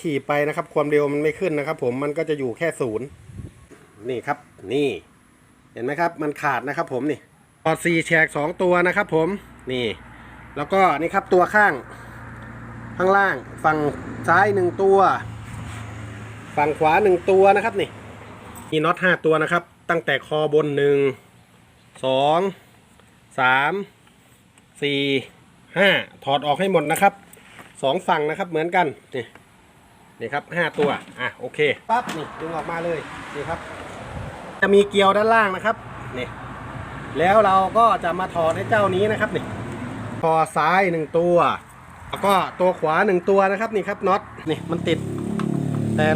ขี่ไปนะครับ ความเร็วมันไม่ขึ้นนะครับ ผมมันก็จะอยู่แค่ศูนย์นี่ครับ นี่ เห็นไหมครับ มันขาดนะครับผมนี่พอดสี่แฉกสองตัวนะครับผมนี่ แล้วก็นี่ครับตัวข้าง ข้างล่างฝั่งซ้ายหนึ่งตัว ฝั่งขวาหนึ่งตัวนะครับนี่มีน็อตห้าตัวนะครับ ตั้งแต่คอบนหนึ่งสองสามสี่ห้าถอดออกให้หมดนะครับสองฝั่งนะครับเหมือนกันนี่ นี่ครับห้าตัวอะโอเคปั๊บนี่ดึงออกมาเลยนี่ครับ จะมีเกลียวด้านล่างนะครับนี่แล้วเราก็จะมาถอดให้เจ้านี้นะครับนี่คอซ้ายหนึ่งตัวแล้วก็ตัวขวาหนึ่งตัวนะครับนี่ครับน็อตนี่มันติดแต่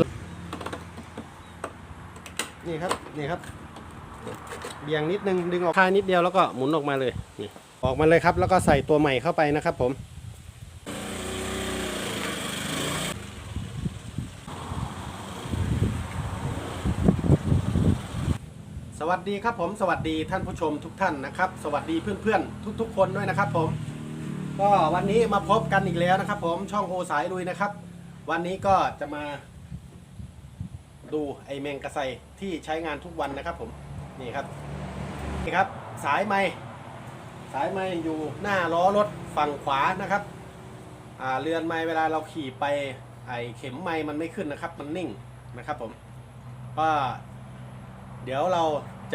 นี่ครับนี่ครับเบี่ยงนิดนึงดึงออกคายนิดเดียวแล้วก็หมุนออกมาเลยนี่ออกมาเลยครับ แล้วก็ใส่ตัวใหม่เข้าไปนะครับผม วัสดีครับผมสวัสดีท่านผู้ชมทุกท่านนะครับ สวัสดีเพื่อนๆ ทุก ๆ คนด้วยนะครับผม ก็วันนี้มาพบกันอีกแล้วนะครับ ผมช่องโอสายลุยนะครับ วันนี้ก็จะมา ดูไอแมงกระไซที่ใช้งานทุกวันนะครับผมนี่ครับนี่ครับ สายไม้สายไม้อยู่หน้าล้อรถฝั่งขวานะครับอ่าเรือนไม้เวลาเราขี่ไปไอเข็มไม้มันไม่ขึ้นนะครับ มันนิ่งนะครับผมก็เดี๋ยวเรา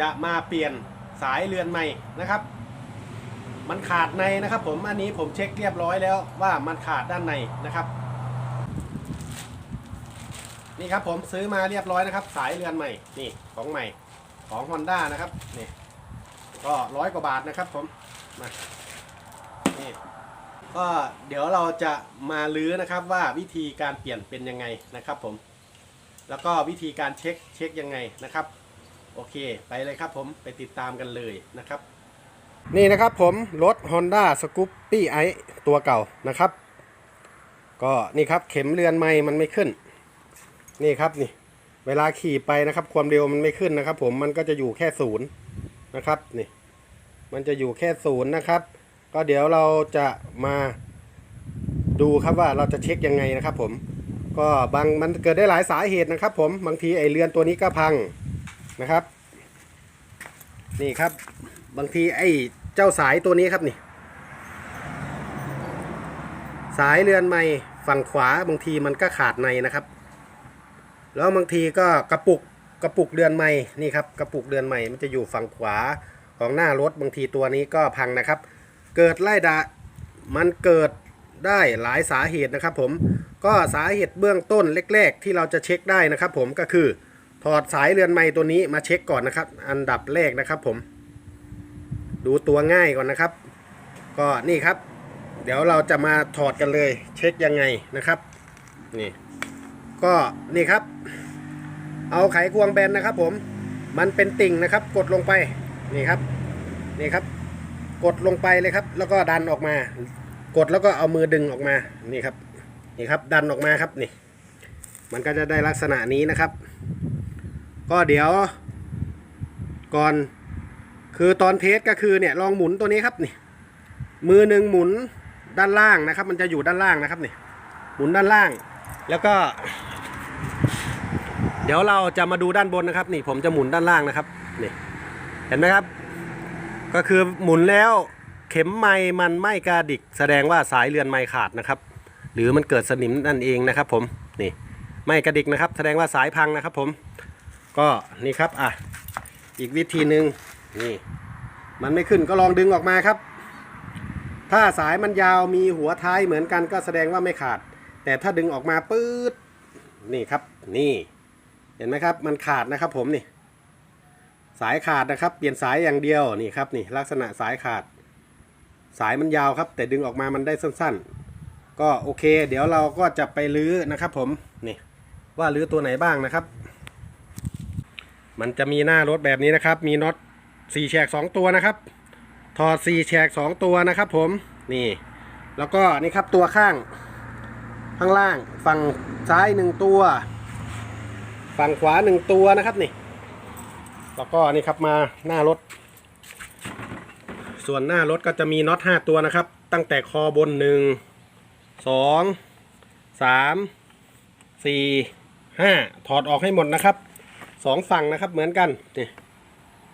จะมาเปลี่ยนสายเรือนใหม่นะครับ มันขาดในนะครับ ผมอันนี้ผมเช็คเรียบร้อยแล้วว่ามันขาดด้านในนะครับ นี่ครับผมซื้อมาเรียบร้อยนะครับ สายเรือนใหม่นี่ของใหม่ของ Honda นะครับนี่ก็ร้อยกว่าบาทนะครับผมมานี่ก็เดี๋ยวเราจะมาลื้อนะครับว่าวิธีการเปลี่ยนเป็นยังไงนะครับผม แล้วก็วิธีการเช็คเช็คยังไงนะครับ โอเค ไปเลยครับผมไปติดตามกันเลยนะครับ นี่นะครับผมรถ Honda s c o o p y i ตัวเก่านะครับ ก็นี่ครับเข็มเรือนไม้มันไม่ขึ้น นี่ครับนี่ เวลาขี่ไปนะครับ ความเร็วมันไม่ขึ้นนะครับ ผมมันก็จะอยู่แค่ศูนย์นะครับนี่มันจะอยู่แค่ศูนย์นะครับ ก็เดี๋ยวเราจะมาดูครับว่าเราจะเช็คยังไงนะครับ ผม ก็บางมันเกิดได้หลายสาเหตุนะครับ ผมบางทีไอเรือนตัวนี้ก็พัง นะครับ นี่ครับ บางทีไอ้เจ้าสายตัวนี้ครับนี่ สายเรือนไม้ฝั่งขวาบางทีมันก็ขาดในนะครับ แล้วบางทีก็กระปุกกระปุกเรือนไม้นี่ครับกระปุกเรือนไม้มันจะอยู่ฝั่งขวาของหน้ารถบางทีตัวนี้ก็พังนะครับ เกิดไล่ดามันเกิดได้หลายสาเหตุนะครับผมก็สาเหตุเบื้องต้นแรก ๆ ที่เราจะเช็คได้นะครับผมก็คือ ถอดสายเรือนไม้ตัวนี้มาเช็คก่อนนะครับ อันดับแรกนะครับผม ดูตัวง่ายก่อนนะครับ ก็นี่ครับ เดี๋ยวเราจะมาถอดกันเลย เช็คยังไงนะครับนี่ก็นี่ครับ เอาไขควงแบนนะครับ ผม มันเป็นติ่งนะครับ กดลงไปนี่ครับนี่ครับ กดลงไปเลยครับ แล้วก็ดันออกมา กดแล้วก็เอามือดึงออกมานี่ครับนี่ครับ ดันออกมาครับนี่ มันก็จะได้ลักษณะนี้นะครับ ก็เดี๋ยวก่อนคือตอนเทสก็คือเนี่ยลองหมุนตัวนี้ครับนี่มือหนึ่งหมุนด้านล่างนะครับ มันจะอยู่ด้านล่างนะครับนี่หมุนด้านล่าง แล้วก็ เดี๋ยวเราจะมาดูด้านบนนะครับ นี่ผมจะหมุนด้านล่างนะครับนี่เห็นไหมครับ ก็คือหมุนแล้วเข็มไม้มันไม่กระดิก แสดงว่าสายเรือนไม้ขาดนะครับ หรือมันเกิดสนิมนั่นเองนะครับ ผมนี่ไม่กระดิกนะครับ แสดงว่าสายพังนะครับ ผม ก็นี่ครับอะอีกวิธีหนึ่งนี่ มันไม่ขึ้นก็ลองดึงออกมาครับ ถ้าสายมันยาวมีหัวท้ายเหมือนกันก็แสดงว่าไม่ขาด แต่ถ้าดึงออกมาปื๊ดนี่ครับ นี่ เห็นไหมครับ มันขาดนะครับ ผมนี่ สายขาดนะครับ เปลี่ยนสายอย่างเดียวนี่ครับนี่ ลักษณะสายขาด สายมันยาวครับ แต่ดึงออกมามันได้สั้น ๆ ก็โอเค เดี๋ยวเราก็จะไปลื้อนะครับ ผมนี่ว่าลื้อตัวไหนบ้างนะครับ มันจะมีหน้ารถแบบนี้นะครับ มีน็อตสี่แฉกสองตัวนะครับ ถอดสี่แฉกสองตัวนะครับ ผมนี่ แล้วก็นี่ครับตัวข้าง ข้างล่างฝั่งซ้ายหนึ่งตัว ฝั่งขวาหนึ่งตัวนะครับนี่ แล้วก็นี่ครับมาหน้ารถ ส่วนหน้ารถก็จะมีน็อตห้าตัวนะครับ ตั้งแต่คอบนหนึ่งสองสามสี่ห้าถอดออกให้หมดนะครับ สองฝั่งนะครับเหมือนกันนี่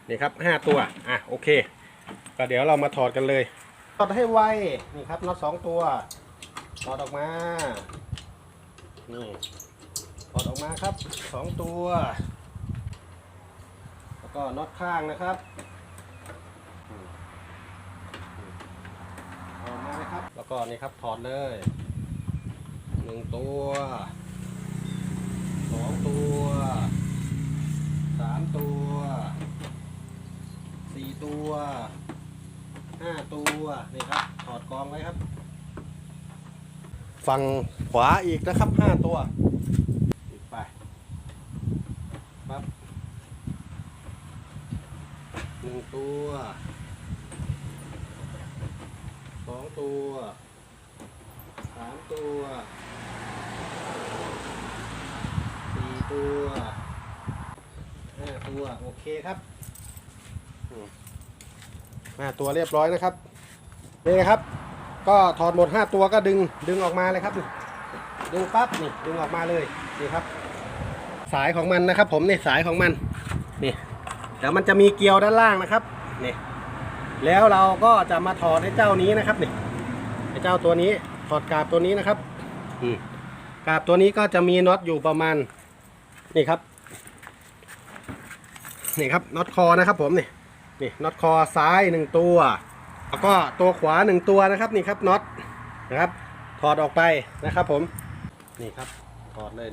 นี่ครับห้าตัวอะโอเคก็เดี๋ยวเรามาถอดกันเลยถอดให้ไวนี่ครับน็อตสองตัวถอดออกมานี่ถอดออกมาครับสองตัว แล้วก็น็อตข้างนะครับอืมอืมาออกมาเลยครับ แล้วก็นี่ครับถอดเลยหนึ่งตัวสองตัว ตัวสี่ตัวห้าตัวนี่ครับถอดกองไว้ครับ ฝั่งขวาอีกนะครับห้าตัวอีกไปปั๊บหนึ่งตัวสองตัวสามตัวสี่ตัวห้า ตัวโอเคครับอืมห้าตัวเรียบร้อยนะครับนี่นะครับ ก็ถอดหมดห้าตัวก็ดึงดึงออกมาเลยครับนี่ดึงปั๊บนี่ดึงออกมาเลยนี่ครับ สายของมันนะครับ ผมนี่สายของมันนี่เดี๋ยวมันจะมีเกลียวด้านล่างนะครับนี่แล้วเราก็จะมาถอดให้เจ้านี้นะครับนี่ไอ้เจ้าตัวนี้ถอดกาบตัวนี้นะครับ อืมกาบตัวนี้ก็จะมีน็อตอยู่ประมาณนี่ครับ นี่ครับน็อตคอนะครับผมนี่นี่น็อตคอซ้ายหนึ่งตัว แล้วก็ตัวขวาหนึ่งตัวนะครับนี่ครับน็อตนะครับ ถอดออกไปนะครับผมนี่ครับถอดเลย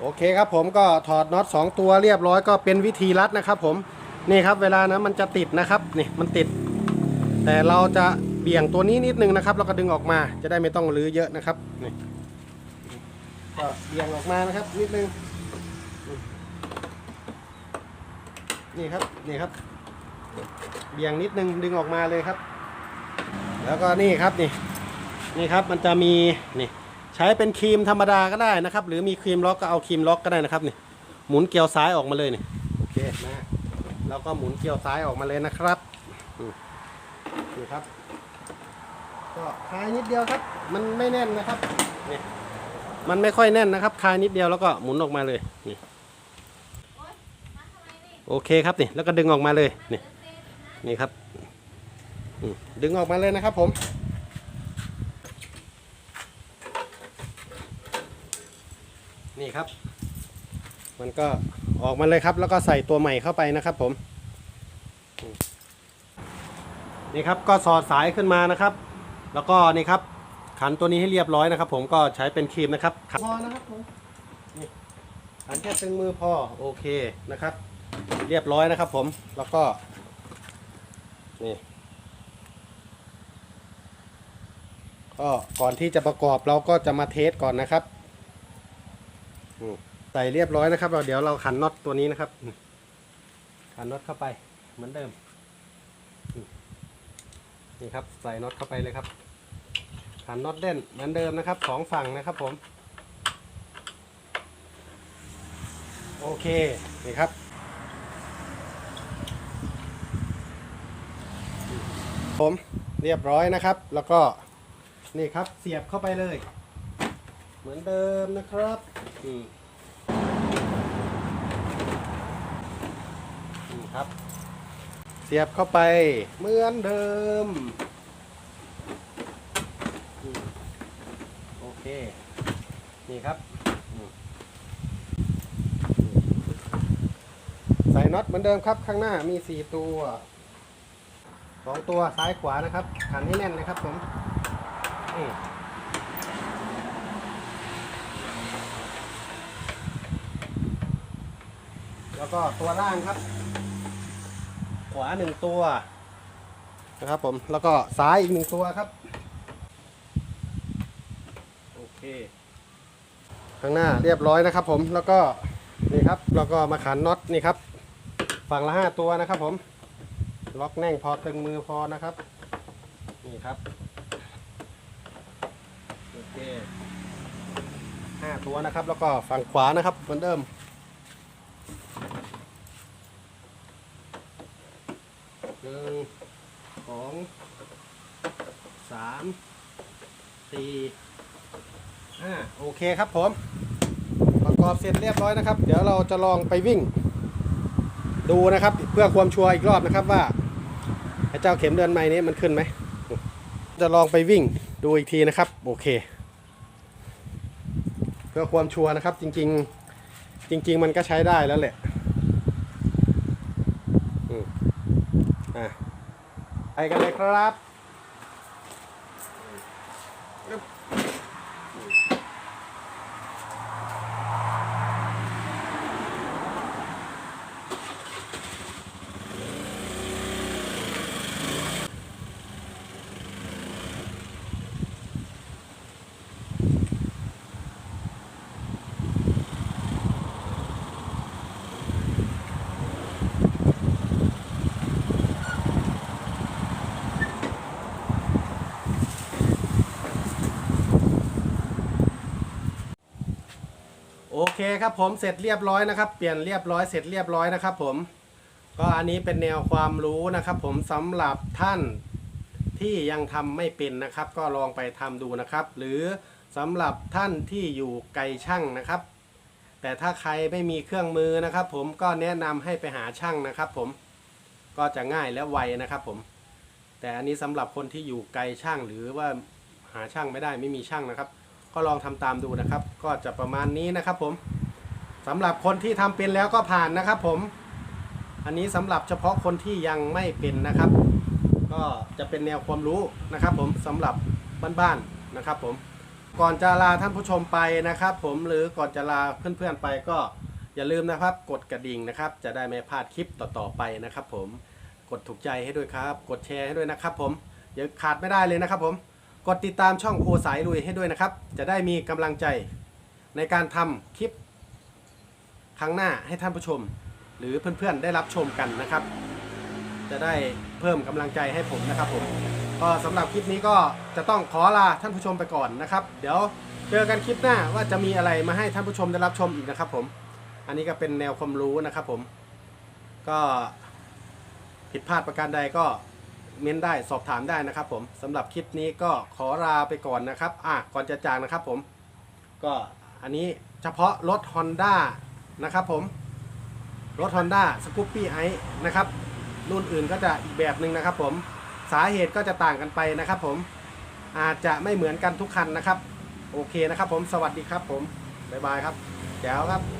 โอเคครับผมก็ถอดน็อต2ตัวเรียบร้อยก็เป็นวิธีรัดนะครับ ผมนี่ครับเวลานะมันจะติดนะครับนี่มันติด แต่เราจะเบี่ยงตัวนี้นิดนึงนะครับแล้วก็ดึงออกมาจะได้ไม่ต้องรื้อเยอะนะครับนี่ก็เบี่ยงออกมานะครับนิดนึง นี่ครับนี่ครับเบี่ยงนิดนึงดึงออกมาเลยครับ แล้วก็นี่ครับนี่นี่ครับมันจะมีนี่ใช้เป็นครีมธรรมดาก็ได้นะครับ หรือมีครีมล็อกก็เอาครีมล็อกก็ได้นะครับนี่หมุนเกลียวซ้ายออกมาเลยนี่โอเคนะแล้วก็หมุนเกลียวซ้ายออกมาเลยนะครับนี่ครับก็คลายนิดเดียวครับ มันไม่แน่นนะครับนี่มันไม่ค่อยแน่นนะครับ คลายนิดเดียวแล้วก็หมุนออกมาเลยนี่ โอเคครับนี่แล้วก็ดึงออกมาเลยนี่นี่ครับอืมดึงออกมาเลยนะครับผมนี่ครับ มันก็ออกมาเลยครับ แล้วก็ใส่ตัวใหม่เข้าไปนะครับผม นี่ครับก็สอดสายขึ้นมานะครับ แล้วก็นี่ครับ ขันตัวนี้ให้เรียบร้อยนะครับ ผมก็ใช้เป็นครีมนะครับพอนะครับผมนี่ขันแค่ตึงมือพอโอเคนะครับ เรียบร้อยนะครับผมแล้วก็นี่ก็ก่อนที่จะประกอบเราก็จะมาเทสก่อนนะครับใส่เรียบร้อยนะครับ เราเดี๋ยวเราขันน็อตตัวนี้นะครับ ขันน็อตเข้าไปเหมือนเดิมอืมนี่ครับใส่น็อตเข้าไปเลยครับขันน็อตเด่นเหมือนเดิมนะครับสองฝั่งนะครับผม โอเคนี่ครับ ผมเรียบร้อยนะครับ แล้วก็นี่ครับเสียบเข้าไปเลย เหมือนเดิมนะครับอืมนี่ครับ เสียบเข้าไปเหมือนเดิมโอเค นี่ครับ ใส่น็อตเหมือนเดิมครับ ข้างหน้ามีสี่ตัว สองตัวซ้ายขวานะครับขันให้แน่นนะครับผมแล้วก็ตัวล่างครับ ขวาหนึ่งตัวนะครับผมแล้วก็ซ้ายอีกหนึ่งตัวครับโอเคข้างหน้าเรียบร้อยนะครับผมแล้วก็นี่ครับแล้วก็มาขันน็อตนี่ครับ ฝั่งละห้าตัวนะครับผม ล็อกแน่งพอตึงมือพอนะครับ นี่ครับ โอเคห้าตัวนะครับ แล้วก็ฝั่งขวานะครับเหมือนเดิมหนึ่งสองสามสี่อ่าโอเคครับผม ประกอบเสร็จเรียบร้อยนะครับ เดี๋ยวเราจะลองไปวิ่ง ดูนะครับ เพื่อความชัวร์อีกรอบนะครับว่าไอ้เจ้าเข็มเดือนใหม่นี้มันขึ้นไหม จะลองไปวิ่งดูอีกทีนะครับ โอเค เพื่อความชัวร์นะครับ จริง ๆ จริง ๆ มันก็ใช้ได้แล้วแหละอืมอะไปกันเลยครับ เคครับผมเสร็จเรียบร้อยนะครับ เปลี่ยนเรียบร้อยเสร็จเรียบร้อยนะครับ ผมก็อันนี้เป็นแนวความรู้นะครับ ผมสำหรับท่านที่ยังทำไม่เป็นนะครับ ก็ลองไปทำดูนะครับ หรือสำหรับท่านที่อยู่ไกลช่างนะครับ แต่ถ้าใครไม่มีเครื่องมือนะครับ ผมก็แนะนำให้ไปหาช่างนะครับ ผมก็จะง่ายและไวนะครับ ผม แต่อันนี้สำหรับคนที่อยู่ไกลช่างหรือว่าหาช่างไม่ได้ไม่มีช่างนะครับ ก็ลองทำตามดูนะครับ ก็จะประมาณนี้นะครับผมสำหรับคนที่ทำเป็นแล้วก็ผ่านนะครับผม อันนี้สำหรับเฉพาะคนที่ยังไม่เป็นนะครับ ก็จะเป็นแนวความรู้นะครับ ผมสำหรับบ้านๆนะครับ ผมก่อนจะลาท่านผู้ชมไปนะครับ ผมหรือก่อนจะลาเพื่อนๆไปก็อย่าลืมนะครับ กดกระดิ่งนะครับ จะได้ไม่พลาดคลิปต่อๆไปนะครับ ผมกดถูกใจให้ด้วยครับ กดแชร์ให้ด้วยนะครับ ผมอย่าขาดไม่ได้เลยนะครับ ผม กดติดตามช่องโอสายลุยให้ด้วยนะครับ จะได้มีกำลังใจในการทำคลิป ครั้งหน้าให้ท่านผู้ชม หรือเพื่อนๆได้รับชมกันนะครับ จะได้เพิ่มกำลังใจให้ผมนะครับผมก็สำหรับคลิปนี้ก็จะต้องขอลาท่านผู้ชมไปก่อนนะครับ เดี๋ยวเจอกันคลิปหน้าว่าจะมีอะไรมาให้ท่านผู้ชมได้รับชมอีกนะครับผม อันนี้ก็เป็นแนวความรู้นะครับผม ก็ผิดพลาดประการใดก็ เม้นได้สอบถามได้นะครับผมสำหรับคลิปนี้ก็ขอลาไปก่อนนะครับอะก่อนจะจากนะครับผม ก็อันนี้เฉพาะรถ Honda นะครับผม รถ Honda s c o o p y i นะครับ รุ่นอื่นก็จะอีกแบบหนึ่งนะครับผมสาเหตุก็จะต่างกันไปนะครับผมอาจจะไม่เหมือนกันทุกคันนะครับ โอเคนะครับผมสวัสดีครับผม บ๊ายบายครับแจ๋วครับ